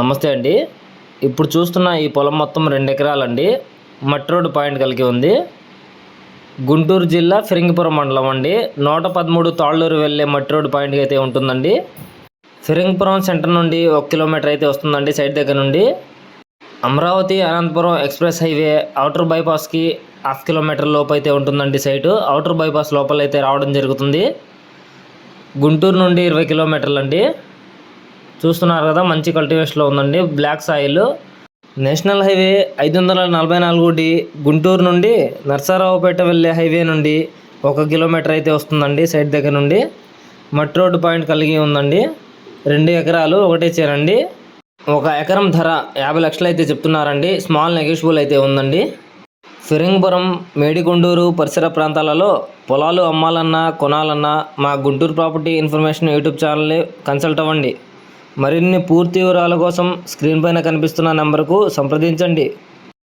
నమస్తే అండి. ఇప్పుడు చూస్తున్న ఈ పొలం మొత్తం రెండు ఎకరాలండి. మట్టి రోడ్డు పాయింట్ కలిగి ఉంది. గుంటూరు జిల్లా ఫిరంగిపురం మండలం అండి. నూట పదమూడు తాళ్ళూరు వెళ్ళే మట్టి రోడ్డు పాయింట్ అయితే ఉంటుందండి. ఫిరంగిపురం సెంటర్ నుండి ఒక కిలోమీటర్ అయితే వస్తుందండి సైడ్ దగ్గర నుండి. Amaravati Anantapuram express highway outer బైపాస్కి half kilometre లోపు అయితే ఉంటుందండి సైటు. అవుటర్ బైపాస్ లోపల అయితే రావడం జరుగుతుంది. గుంటూరు నుండి ఇరవై కిలోమీటర్లు అండి చూస్తున్నారు కదా మంచి కల్టివేషన్లో ఉందండి. బ్లాక్ సాయిల్ నేషనల్ హైవే ఐదు వందల నలభై నాలుగు డి గుంటూరు నుండి నర్సారావుపేట వెళ్ళే హైవే నుండి ఒక కిలోమీటర్ అయితే వస్తుందండి సైడ్ దగ్గర నుండి. మట్టి రోడ్డు పాయింట్ కలిగి ఉందండి. రెండు ఎకరాలు ఒకటే చేరండి ఒక ఎకరం ధర యాభై లక్షలు అయితే చెప్తున్నారండి. స్మాల్ నెగోషియబుల్ అయితే ఉందండి. ఫిరింగపురం మేడికొండూరు పరిసర ప్రాంతాలలో పొలాలు అమ్మాలన్నా కొనాలన్నా మా గుంటూరు ప్రాపర్టీ ఇన్ఫర్మేషన్ యూట్యూబ్ ఛానల్ని కన్సల్ట్ అవ్వండి. మరిన్ని పూర్తి వివరాల కోసం స్క్రీన్ పైన కనిపిస్తున్న నెంబర్కు సంప్రదించండి.